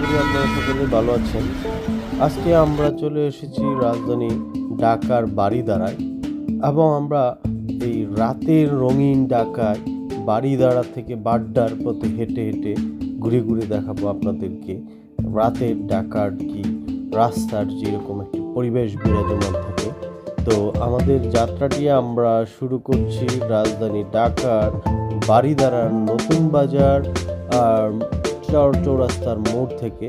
করি আপনারা সকলে ভালো আছেন। আজকে আমরা চলে এসেছি রাজধানী ঢাকার বাড়িদারায় এবং আমরা এই রাতের রঙিন ঢাকায় বাড়িদারা থেকে বাড্ডার পথে হেঁটে হেঁটে ঘুরে ঘুরে দেখাবো আপনাদেরকে রাতের ঢাকার কি রাস্তার যেরকম একটি পরিবেশ বিরাজমান থাকে। তো আমাদের যাত্রাটি আমরা শুরু করছি রাজধানী ঢাকার বাড়িদারার নতুন বাজার, আর চর চৌরাস্তার মোড় থেকে,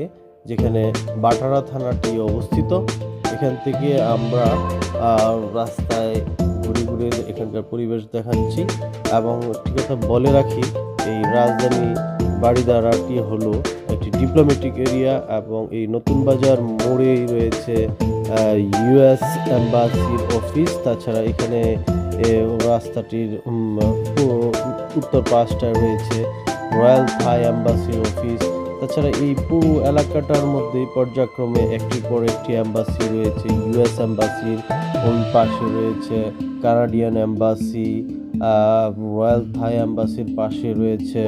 যেখানে বাটারা থানাটি অবস্থিত, এখান থেকে আমরা রাস্তায় ঘুরে ঘুরে এখানকার পরিবেশ দেখাচ্ছি এবং ঠিক কথা বলে রাখি, এই রাজধানী বাড়িদারাটি হলো একটি ডিপ্লোম্যাটিক এরিয়া এবং এই নতুন বাজার মোড়েই রয়েছে ইউএস অ্যাম্বাসির অফিস তাছাড়া এখানে রাস্তাটির উত্তর পাশটায় রয়েছে রয়্যাল থাই অ্যাম্বাসির অফিস। তাছাড়া এই পুরো এলাকাটার মধ্যে পর্যায়ক্রমে একটির পর একটি অ্যাম্বাসি রয়েছে। ইউএস অ্যাম্বাসির ওই পাশে রয়েছে কানাডিয়ান অ্যাম্বাসি রয়্যাল থাই অ্যাম্বাসির পাশে রয়েছে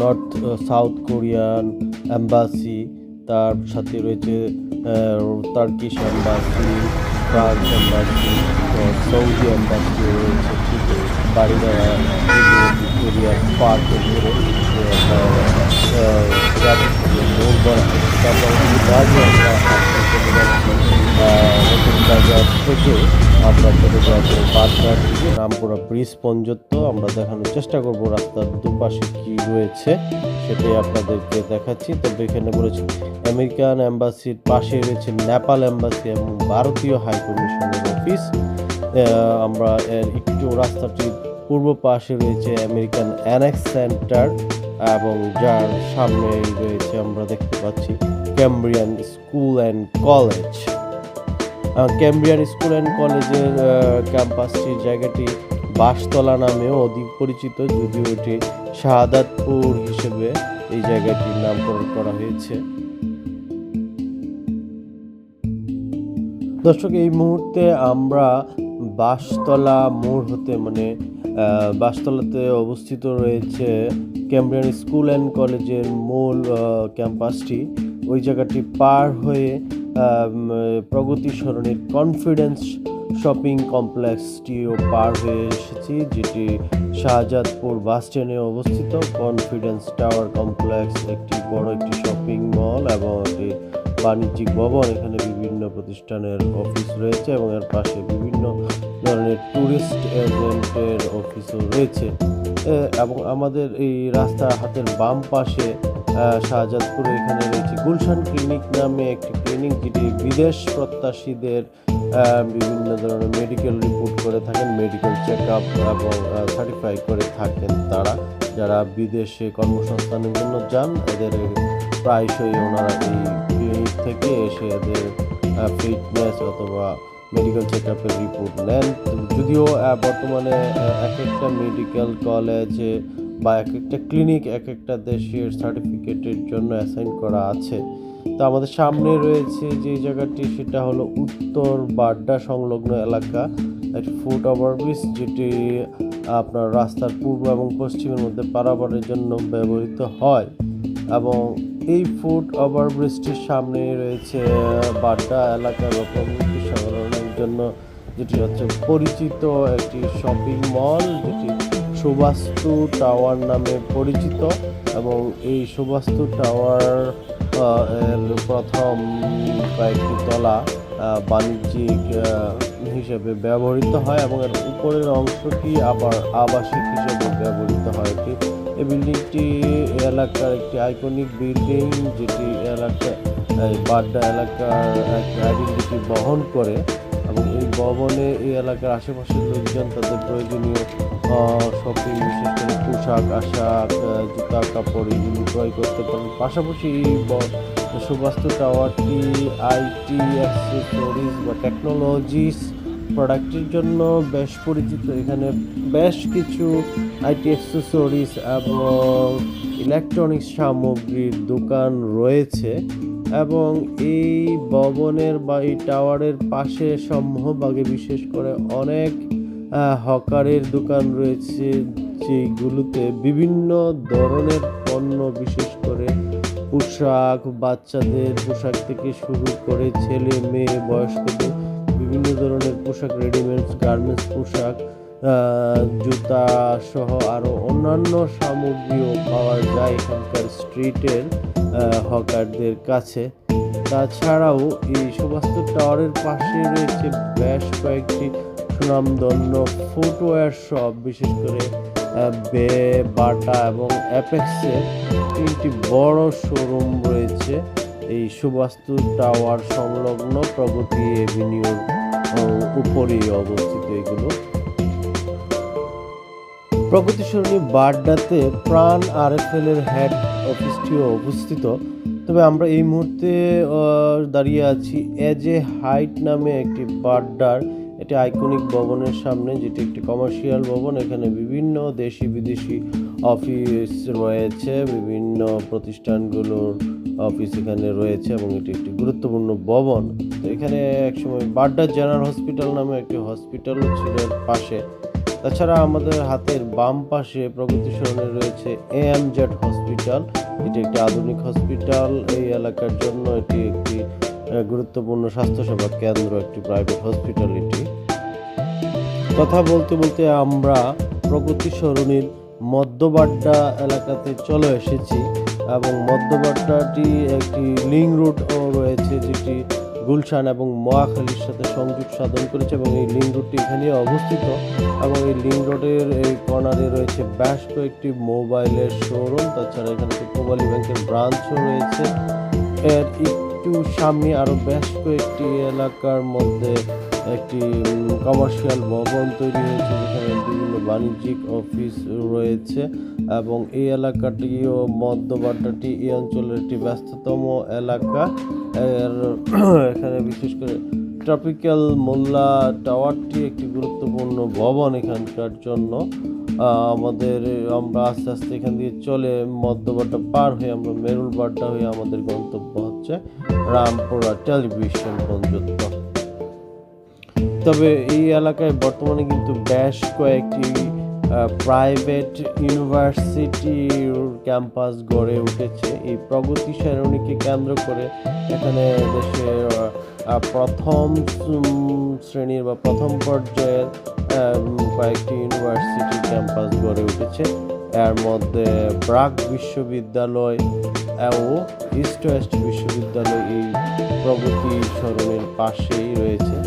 নর্থ সাউথ কোরিয়ান অ্যাম্বাসি তার সাথে রয়েছে Turkish embassy France embassy Saudi embassy রয়েছে ঠিক বাড়িদারা ভিক্টোরিয়া পার্কের ধরে নতুন থেকে রামপুরা ব্রিজ পর্যন্ত আমরা দেখানোর চেষ্টা করব রাস্তার দুপাশে কি রয়েছে সেটাই আপনাদেরকে দেখাচ্ছি তবে এখানে বলেছি আমেরিকান অ্যাম্বাসির পাশে রয়েছে নেপাল অ্যাম্বাসি এবং ভারতীয় হাই কমিশনের অফিস আমরা এর একটু রাস্তাটির পূর্ব পাশে রয়েছে আমেরিকান অ্যানেক্স সেন্টার এবং যার সামনে রয়েছে আমরা দেখতে পাচ্ছি Cambrian school and college Cambrian school and কলেজের ক্যাম্পাসটির জায়গাটি বাসতলা নামেও অধিক পরিচিত, যদিও এটি শাহাদাতপুর হিসেবে এই জায়গাটির নামকরণ করা হয়েছে। দর্শক, এই মুহূর্তে আমরা বাসতলা মোড় হতে মানে বাসতলাতে অবস্থিত রয়েছে ক্যাম্ব্রিয়ান স্কুল অ্যান্ড কলেজের মূল ক্যাম্পাসটি ওই জায়গাটি পার হয়ে প্রগতি সরণির কনফিডেন্স শপিং কমপ্লেক্সটিও পার হয়ে এসেছি, যেটি শাহজাদপুর বাস স্ট্যান্ডে অবস্থিত। কনফিডেন্স টাওয়ার কমপ্লেক্স, একটি বড় একটি শপিং মল এবং একটি বাণিজ্যিক ভবন। এখানে বিভিন্ন প্রতিষ্ঠানের অফিস রয়েছে এবং এর পাশে বিভিন্ন ধরনের ট্যুরিস্ট এজেন্টের অফিসও রয়েছে। এবং আমাদের এই রাস্তা হাতের বাম পাশে শাহজাদপুরে এখানে রয়েছে। গুলশান ক্লিনিক নামে একটি ক্লিনিক যেটি বিদেশ প্রত্যাশীদের বিভিন্ন ধরনের মেডিকেল রিপোর্ট করে থাকেন মেডিকেল চেক আপ এবং সার্টিফাই করে থাকেন তারা। যারা বিদেশে কর্মসংস্থানের জন্য যান, এদের প্রায়শই ওনারা এই ক্লিনিক থেকে এসে এদের ফিটনেস অথবা মেডিকেল চেক আপের রিপোর্ট নেন। যদিও বর্তমানে এক একটা মেডিকেল কলেজে বা এক একটা ক্লিনিক এক একটা দেশের সার্টিফিকেটের জন্য অ্যাসাইন করা আছে। তো আমাদের সামনে রয়েছে যে জায়গাটি, সেটা হলো উত্তর বাড্ডা সংলগ্ন এলাকা। একটি ফুট ওভারব্রিজ যেটি আপনার রাস্তার পূর্ব এবং পশ্চিমের মধ্যে পারাপারের জন্য ব্যবহৃত হয়। এবং এই ফুট ওভারব্রিজটির সামনে রয়েছে বাড্ডা এলাকার বা সংরক্ষণের জন্য, যেটি হচ্ছে পরিচিত একটি শপিং মল যেটি সুবাস্তু টাওয়ার নামে পরিচিত এবং এই সুবাস্তু টাওয়ার এর প্রথম কয়েকটি তলা বাণিজ্যিক হিসেবে ব্যবহৃত হয় এবং এর উপরের অংশটি আবার আবাসিক হিসেবে ব্যবহৃত হয়। এটি, এই বিল্ডিংটি এলাকার একটি আইকনিক বিল্ডিং যেটি এলাকা বাড্ডা এলাকার একটা আইডেন্টিটি বহন করে। ভবনে এই এলাকার আশেপাশের লোকজন তাদের প্রয়োজনীয় শপিং বিশেষ করে পোশাক, আশাক জুতা, কাপড় এগুলি ক্রয় করতে পারেন। পাশাপাশি এই সুবাস্তু টাওয়ারটি আইটি অ্যাক্সেসরিজ বা টেকনোলজিস প্রোডাক্টের জন্য বেশ পরিচিত। এখানে বেশ কিছু আইটি অ্যাক্সেসরিজ এবং ইলেকট্রনিক্স সামগ্রীর দোকান রয়েছে। এবং এই ভবনের বা এই টাওয়ারের পাশে সমূহভাগে বিশেষ করে অনেক হকারের দোকান রয়েছে যেগুলোতে বিভিন্ন ধরনের পণ্য, বিশেষ করে পোশাক, বাচ্চাদের পোশাক থেকে শুরু করে ছেলে, মেয়ে, বয়স্কদের বিভিন্ন ধরনের পোশাক রেডিমেডস গার্মেন্টস পোশাক জুতা সহ আরও অন্যান্য সামগ্রীও পাওয়া যায় এখানকার স্ট্রিটের হকারদের কাছে। তাছাড়াও এই সুবাস্তু টাওয়ারের পাশে রয়েছে বেশ কয়েকটি সুনামধন্য ফুটওয়্যার শপ, বিশেষ করে বে, বাটা এবং অ্যাপেক্সের তিনটি বড় শোরুম রয়েছে। এই সুবাস্তু টাওয়ার সংলগ্ন প্রগতি এভিনিউর উপরেই অবস্থিত এগুলো। প্রগতি সরণি বাড্ডাতে প্রাণ আর এফ এর হেড অফিসটিও অবস্থিত। তবে আমরা এই মুহূর্তে দাঁড়িয়ে আছি এজ এ হাইট নামে একটি বাড্ডার, এটি আইকনিক ভবনের সামনে, যেটি একটি কমার্শিয়াল ভবন। এখানে বিভিন্ন দেশি বিদেশি অফিস রয়েছে, বিভিন্ন প্রতিষ্ঠানগুলোর অফিস এখানে রয়েছে এবং এটি একটি গুরুত্বপূর্ণ ভবন। তো এখানে একসময় বাড্ডা জেনারেল হসপিটাল নামে একটি হসপিটালও ছিল পাশে। তাছাড়া আমাদের হাতের বাম পাশে প্রগতি সরণে রয়েছে এম জেড হসপিটাল এটি একটি আধুনিক হসপিটাল এই এলাকার জন্য এটি একটি গুরুত্বপূর্ণ স্বাস্থ্যসেবা কেন্দ্র, একটি প্রাইভেট হসপিটাল এটি। কথা বলতে বলতে আমরা প্রগতি সরণির মধ্যবাড্ডা এলাকাতে চলে এসেছি এবং মধ্যবাড্ডাটি একটি লিং রুটও রয়েছে, যেটি গুলশান এবং মহাখালীর সাথে সংযোগ সাধন করেছে এবং এই লিং রোডটি এখানে অবস্থিত এবং এই লিং রোডের এই কর্নারে রয়েছে বেশ কয়েকটি মোবাইলের শোরুম। তাছাড়া এখানে কোবালি ব্যাংকের ব্রাঞ্চও রয়েছে। এর একটু সামনে আরও বেশ কয়েকটি এলাকার মধ্যে একটি কমার্শিয়াল ভবন তৈরি হয়েছে যেখানে বিভিন্ন বাণিজ্যিক অফিস রয়েছে এবং এই এলাকাটিও মধ্যবাড্ডাটি, এই অঞ্চলের একটি ব্যস্ততম এলাকা। এর এখানে বিশেষ করে ট্রপিক্যাল মোল্লা টাওয়ারটি একটি গুরুত্বপূর্ণ ভবন এখানকার জন্য। আমাদের আমরা আস্তে আস্তে এখান দিয়ে চলে মধ্যবাড্ডা পার হয়ে আমরা মেরুল বাড্ডা হয়ে আমাদের গন্তব্য হচ্ছে রামপুরা টেলিভিশন পর্যন্ত তবে এই এলাকায় বর্তমানে কিন্তু বেশ কয়েকটি প্রাইভেট ইউনিভার্সিটির ক্যাম্পাস গড়ে উঠেছে। এই প্রগতি সারণীকে কেন্দ্র করে এখানে দেশের প্রথম শ্রেণির বা প্রথম পর্যায়ের কয়েকটি ইউনিভার্সিটি ক্যাম্পাস গড়ে উঠেছে। এর মধ্যে ব্রাক বিশ্ববিদ্যালয় ও ইস্ট ওয়েস্ট বিশ্ববিদ্যালয় এই প্রগতি সরণের পাশেই রয়েছে।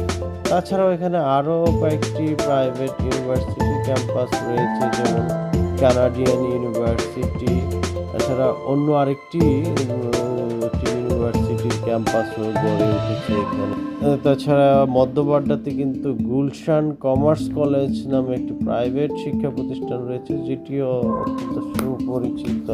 তাছাড়াও এখানে আরও কয়েকটি প্রাইভেট ইউনিভার্সিটি ক্যাম্পাস রয়েছে, যেমন কানাডিয়ান ইউনিভার্সিটি তাছাড়া অন্য আরেকটি ইউনিভার্সিটির ক্যাম্পাসও গড়ে উঠেছে এখানে। তাছাড়া মধ্যবাড্ডাতে কিন্তু গুলশান কমার্স কলেজ নামে একটি প্রাইভেট শিক্ষা প্রতিষ্ঠান রয়েছে, যেটিও অত্যন্ত সুপরিচিত।